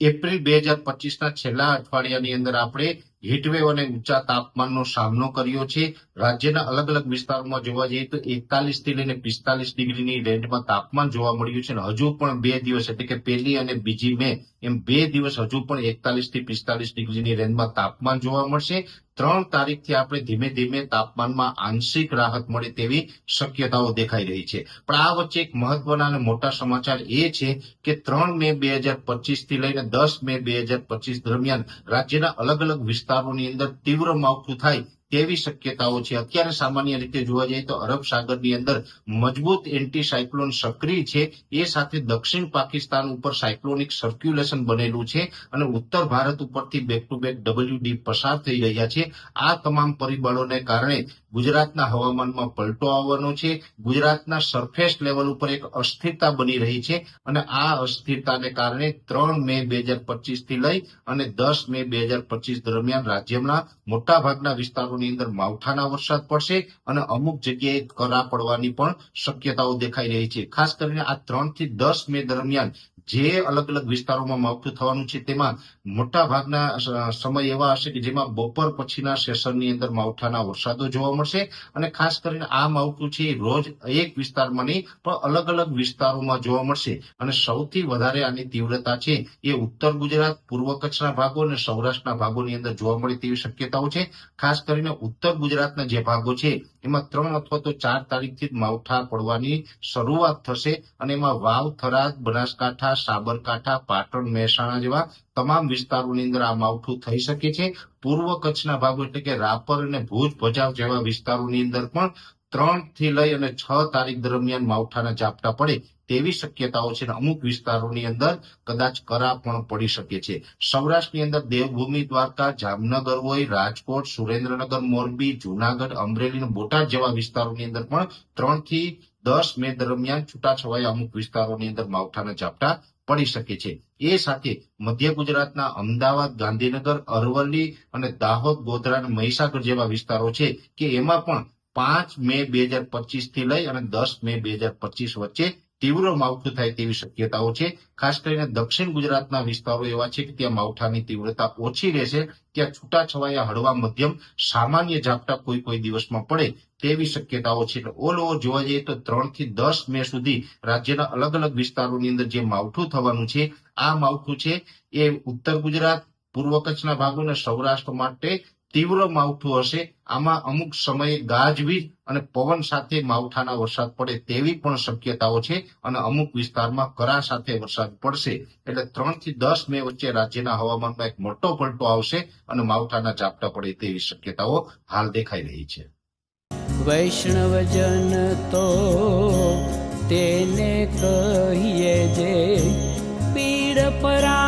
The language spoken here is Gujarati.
એપ્રિલ બે હજાર પચીસના છેલ્લા અઠવાડિયાની અંદર આપણે હીટવેવ અને ઊંચા તાપમાનનો સામનો કર્યો છે. રાજ્યના અલગ અલગ વિસ્તારોમાં જોવા જઈએ તો એકતાલીસથી લઈને પિસ્તાલીસ ડિગ્રીની રેન્જમાં તાપમાન જોવા મળ્યું છે અને હજુ પણ બે દિવસ એટલે કે પહેલી અને બીજી મે એમ બે દિવસ હજુ પણ એકતાલીસથી પિસ્તાલીસ ડિગ્રીની રેન્જમાં તાપમાન જોવા મળશે. ત્રણ તારીખથી આપણે ધીમે ધીમે તાપમાનમાં આંશિક રાહત મળે તેવી શક્યતાઓ દેખાઈ રહી છે. પણ આ વચ્ચે એક મહત્વના અને મોટા સમાચાર એ છે કે ત્રણ મે બે હજાર પચીસથી લઈને દસ મે બે હજાર પચીસ દરમિયાન રાજ્યના અલગ અલગ વિસ્તારોની અંદર તીવ્ર માવઠું થાય તેવી શક્યતાઓ છે? અત્યારે સામાન્ય રીતે જોવા જઈએ તો અરબ સાગરની અંદર મજબૂત એન્ટી સાયક્લોન સક્રિય છે. એ સાથે દક્ષિણ પાકિસ્તાન ઉપર સાયક્લોનિક સર્ક્યુલેશન બનેલું છે અને ઉત્તર ભારત ઉપરથી બેક ટુ બેક ડબલ્યુડી પસાર થઈ રહ્યા છે. આ તમામ પરિબળોને કારણે ગુજરાતના હવામાનમાં પલટો આવવાનો છે. ગુજરાતના સરફેસ લેવલ ઉપર એક અસ્થિરતા બની રહી છે અને આ અસ્થિરતાને કારણે ત્રણ મે બે હજાર પચીસથી લઈ અને દસ મે બે હજાર પચીસ દરમિયાન રાજ્યના મોટાભાગના વિસ્તારોની અંદર માવઠાના વરસાદ પડશે અને અમુક જગ્યાએ કરા પડવાની પણ શક્યતાઓ દેખાઈ રહી છે. ખાસ કરીને આ ત્રણથી દસ મે દરમિયાન જે અલગ અલગ વિસ્તારોમાં માવઠું થવાનું છે, તેમાં મોટા ભાગના સમય એવા હશે કે જેમાં બપોર પછીના સેશનની અંદર માવઠાના વરસાદો જોવા મળશે અને ખાસ કરીને આ માવઠું છે રોજ એક વિસ્તારમાં નહીં, પણ અલગ અલગ વિસ્તારોમાં જોવા મળશે. અને સૌથી વધારે આની તીવ્રતા છે એ ઉત્તર ગુજરાત, પૂર્વ કચ્છના ભાગો અને સૌરાષ્ટ્રના ભાગોની અંદર જોવા મળે તેવી શક્યતાઓ છે. ખાસ કરીને ઉત્તર ગુજરાતના જે ભાગો છે એમાં ત્રણ અથવા તો ચાર તારીખથી જ માવઠા પડવાની શરૂઆત થશે અને એમાં વાવ, થરાદ, બનાસકાંઠા, સાબરકાંઠા, પાટણ, મહેસાણા જેવા તમામ વિસ્તારોની અંદર આ માવઠું થઈ શકે છે. પૂર્વ કચ્છના ભાગો એટલે કે રાપર અને ભુજ ભજાવ જેવા વિસ્તારોની અંદર પણ ત્રણથી લઈ અને છ તારીખ દરમિયાન માવઠાના ઝાપટા પડે તેવી શક્યતાઓ છે અમુક વિસ્તારોની અંદર કદાચ કરા પણ પડી શકે છે. સૌરાષ્ટ્રની અંદર દેવભૂમિ, દ્વારકા, જામનગર હોય, રાજકોટ, સુરેન્દ્રનગર, મોરબી, જુનાગઢ, અમરેલી અને બોટાદ જેવા વિસ્તારોની અંદર પણ ત્રણથી દસ મે દરમિયાન છૂટાછવાયા અમુક વિસ્તારોની અંદર માવઠાના ઝાપટા પડી શકે છે. એ સાથે મધ્ય ગુજરાતના અમદાવાદ, ગાંધીનગર, અરવલ્લી અને દાહોદ, ગોધરા અને મહીસાગર જેવા વિસ્તારો છે કે એમાં પણ પાંચ મે બે હજાર પચીસથી લઈ અને દસ મે બે હજાર પચીસ વચ્ચે તીવ્ર માવઠું થાય તેવી શક્યતાઓ છે. ખાસ કરીને દક્ષિણ ગુજરાતના વિસ્તારો એવા છે કે ત્યાં માવઠાની તીવ્રતા ઓછી રહેશે, ત્યાં છૂટાછવાયા હળવા મધ્યમ સામાન્ય ઝાપટા કોઈ કોઈ દિવસમાં પડે તેવી શક્યતાઓ છે. એટલે ઓલ ઓવર જોવા જઈએ તો ત્રણથી દસ મે સુધી રાજ્યના અલગ અલગ વિસ્તારોની અંદર જે માવઠું થવાનું છે, આ માવઠું છે એ ઉત્તર ગુજરાત, પૂર્વ કચ્છના ભાગો અને સૌરાષ્ટ્ર માટે તીવ્ર માવઠું હશે. આમાં અમુક સમયે ગાજવીજ અને પવન સાથે માવઠાના વરસાદ પડે તેવી પણ શક્યતાઓ છે અને અમુક વિસ્તારમાં કરા સાથે વરસાદ પડશે. એટલે ત્રણથી દસ મે વચ્ચે રાજ્યના હવામાનમાં એક મોટો પલટો આવશે અને માવઠાના ઝાપટા પડે તેવી શક્યતાઓ હાલ દેખાઈ રહી છે. વૈષ્ણવજન તો તેને કહીએ જે પીડ પરાઈ